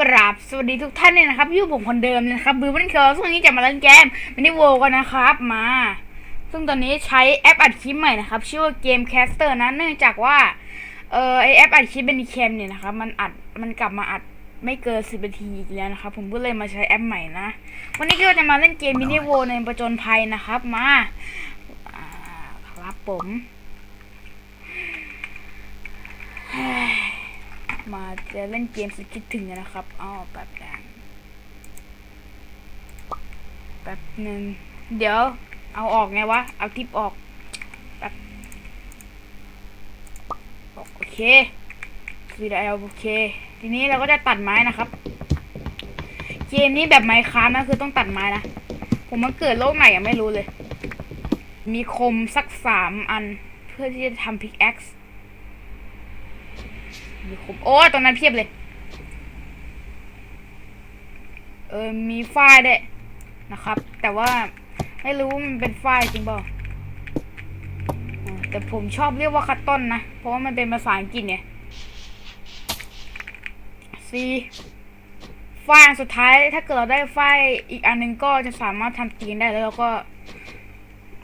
กราบสวัสดีทุกท่านเลยนะครับอยู่ผมคนเดิมเลยนะครับบือบันเคอร์ซึ่งวันนี้จะมาเล่นเกมมินิโวกันนะครับมา ซึ่งตอนนี้ใช้แอปอัดคลิปใหม่นะครับ ชื่อว่าเกมแคสเตอร์นะเนื่องจากว่าเออไอแอปอัดคลิปเป็นแคมเนี่ยนะครับมันอัดมันกลับมาอัดไม่เกินสิบนาทีอีกแล้วนะครับผมก็เลยมาใช้แอปใหม่นะวันนี้ก็จะมาเล่นเกมมินิโวในประจนภัยนะครับมาครับผม มาจะเล่นเกมสคิดถึงนะครับอ้าวแบบแดงแป๊บหนึ่งเดี๋ยว เอาออกไงวะ เอาทิปออกแป๊บโอเคคือได้โอเค ทีนี้เราก็จะตัดไม้นะครับ เกมนี้แบบไม้ค้านะคือต้องตัดไม้นะ ผมมาเกิดโลกไหนยังไม่รู้เลย มีคมสักสามอัน เพื่อที่จะทำพิกแอค มีครบโอ้ตรงนั้นเพียบเลย เออมีฝ้ายด้วยนะครับ แต่ว่าไม่รู้มันเป็นฝ้ายจริงเปล่าอ่าแต่ผมชอบเรียกว่าคัตตอนนะ เพราะว่ามันเป็นภาษาอังกฤษเนี่ยซีฝ้ายสุดท้ายถ้าเกิดเราได้ฝ้ายอีกอันหนึงก็จะสามารถทำเตียงได้แล้วเราก็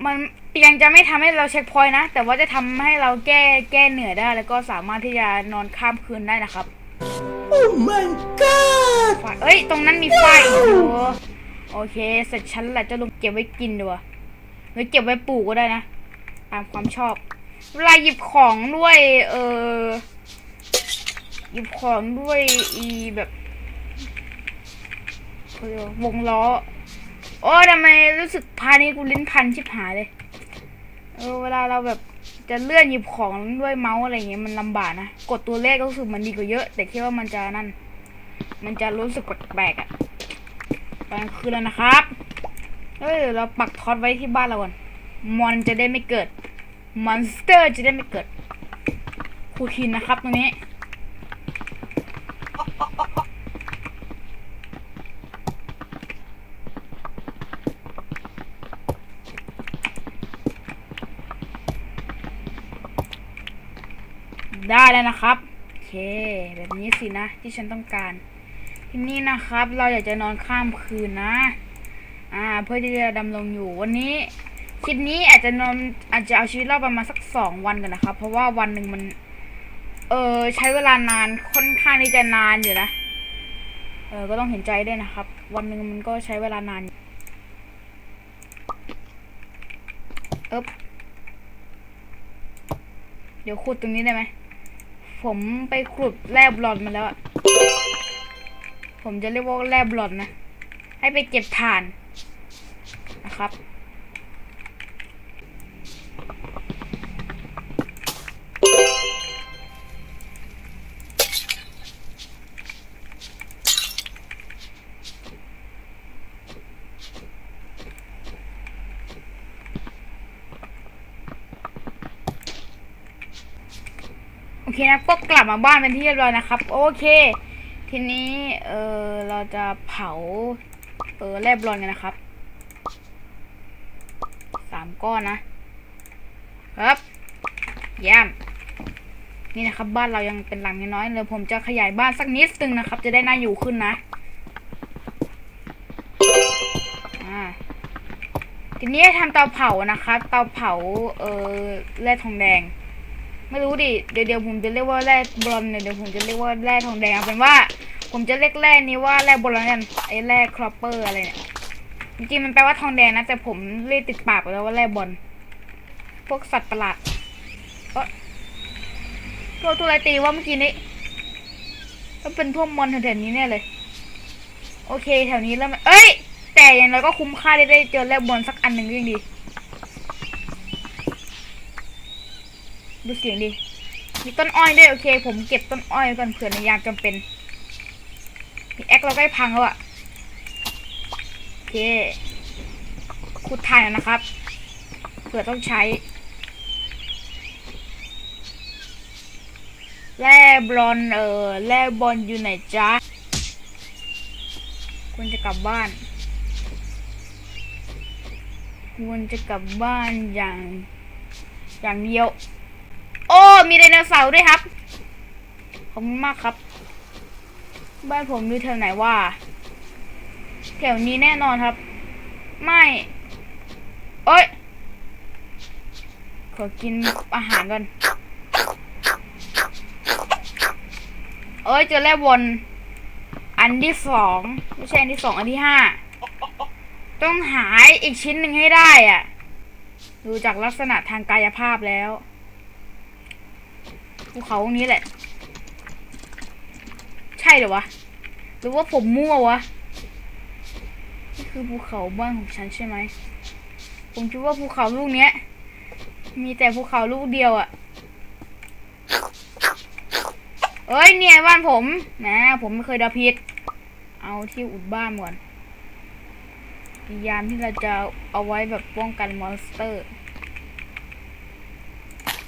มัน ยงจะไม่ทำให้เราเช็คพอยต์นะ แต่ว่าจะทำให้เราแก้แก้เหนื่อยได้ แล้วก็สามารถที่จะนอนข้ามคืนได้นะครับ Oh my god! ไฟเอ้ย ตรงนั้นมีไฟอีกโอ้โอเค เสร็จฉันแหละจะลงเก็บไว้กินดีกว่าหรือเก็บไว้ปลูกก็ได้นะ ตามความชอบ เวลาหยิบของด้วย เออหยิบของด้วยอีแบบเขาเรียกว่าวงล้อ โอ้ทำไมรู้สึกพานี้กูลิ้นพันชิบหายเลย เออเวลาเราแบบจะเลื่อนหยิบของด้วยเมาส์อะไรเงี้ยมันลำบากนะ กดตัวเลขก็รู้สึกมันดีกว่าเยอะ แต่คิดว่ามันจะนั่น มันจะรู้สึกแปลกๆอะ่ะกลางคืนแล้วนะครับเฮ้ยเราปักท็อตไว้ที่บ้านเราก่อนมอนจะได้ไม่เกิดมอนสเตอร์จะได้ไม่เกิดคูคินนะครับตรงนี้ ได้แล้วนะครับโอเค แบบนี้สินะ ที่ฉันต้องการ ทีนี้นะครับ เราอยากจะนอนข้ามคืนนะ อ่า เพื่อที่จะดำรงอยู่วันนี้คลิปนี้อาจจะนอนอาจจะเอาชีวิตรอดประมาณสักสองวันกันนะครับ เพราะว่าวันหนึ่งมัน เออใช้เวลานานค่อนข้างที่จะนานอยู่นะเออก็ต้องเห็นใจด้วยนะครับ วันหนึ่งมันก็ใช้เวลานานเอ๊บเดี๋ยวขุดตรงนี้ได้ไหม ผมไปขุดแร่บลอนมาแล้วอะผมจะเรียกว่าแร่บลอนนะ ให้ไปเก็บถ่านนะครับ โอเคนะก็กลับมาบ้านเป็นที่เรียบร้อยนะครับ โอเค ทีนี้เออเราจะเผาเออแลบบอนกันนะครับสามก้อนนะครับย่ยมนี่นะครับ บ้านเรายังเป็นหลังน้อยเลยผมจะขยายบ้านสักนิดนึงนะครับ จะได้น่าอยู่ขึ้นนะอ่าทีนี้ทำเตาเผานะครับ เตาเผาเออแร่ทองแดง ไม่รู้ดิ เดี๋ยวเดี๋ยวผมจะเรียกว่าแร่บรอนเนี่ยเดี๋ยวผมจะเรียกว่าแร่ทองแดงเอาเป็นว่า ผมจะเรียกแร่นี้ว่าแร่บรอนกันไอ้แร่ครอปเปอร์อะไรเนี่ยจริงมันแปลว่าทองแดงนะ แต่ผมเรียกติดปากไปแล้วว่าแร่บอลพวกสัตว์ประหลาดเออตัวตัวอะไรตีว่าเมื่อกี้นี้ก็เป็นพวกมอนแถวๆนี้แน่เลย โอเคแถวนี้แล้วเอ้ย แต่อย่างไรก็คุ้มค่าที่ได้เจอแร่บอลสักอันหนึ่งก็ยังดี ดูเสียงดิ มีต้นอ้อยด้วยโอเค ผมเก็บต้นอ้อยก่อนเผื่อในยามจำเป็นมีแอคเราใกล้พังแล้วอะโอเคขุดถ่ายนะครับเผื่อต้องใช้ แร่บอนเออแร่บอลอยู่ไหนจ๊ะควรจะกลับบ้านควรจะกลับบ้านอย่างอย่างเดียว โอ้ มีไดโนเสาร์ด้วยครับขอบคุณมากครับ บ้านผมอยู่แถวไหนว่าแถวนี้แน่นอนครับ ไม่เอ้ยขอกินอาหารก่อนเอ้ยเจอแล้ววนอันที่สองไม่ใช่อันที่สองอันที่ห้าต้องหายอีกชิ้นหนึ่งให้ได้อะ ดูจากลักษณะทางกายภาพแล้ว ภูเขาตรงนี้แหละ ใช่เหรอวะ หรือว่าผมมั่ววะ นี่คือภูเขาบ้านของฉันใช่ไหม ผมคิดว่าภูเขาลูกเนี้ย มีแต่ภูเขาลูกเดียวอะเอ้ยเนี่ยบ้านผมแหมผมไม่เคยดาผิดเอาที่อุดบ้านก่อนยามที่เราจะเอาไว้แบบป้องกันมอนสเตอร์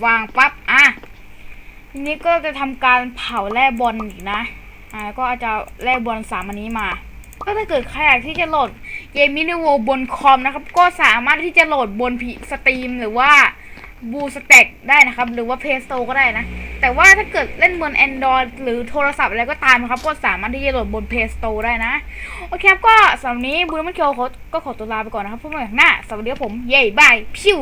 วางปั๊บอะ ทีนี้ก็จะทำการเผาแร่บอลอีกนะ อ่า ก็จะแร่บอลสามอันนี้มา ก็ถ้าเกิดใครอยากที่จะโหลดเกมมินิโวบนคอมนะครับ ก็สามารถที่จะโหลดบนพีสตรีมหรือว่าบูสเต็กได้นะครับ หรือว่าเพสโตก็ได้นะ แต่ว่าถ้าเกิดเล่นบน Android หรือโทรศัพท์อะไรก็ตามนะครับ ก็สามารถที่จะโหลดบน Play Store ได้นะ โอเคครับ ก็สำหรับนี้บูมมันเคียวก็ขอตัวลาไปก่อนนะครับพบกันใหม่ครั้งหน้า สวัสดีครับผม เย้บายพิว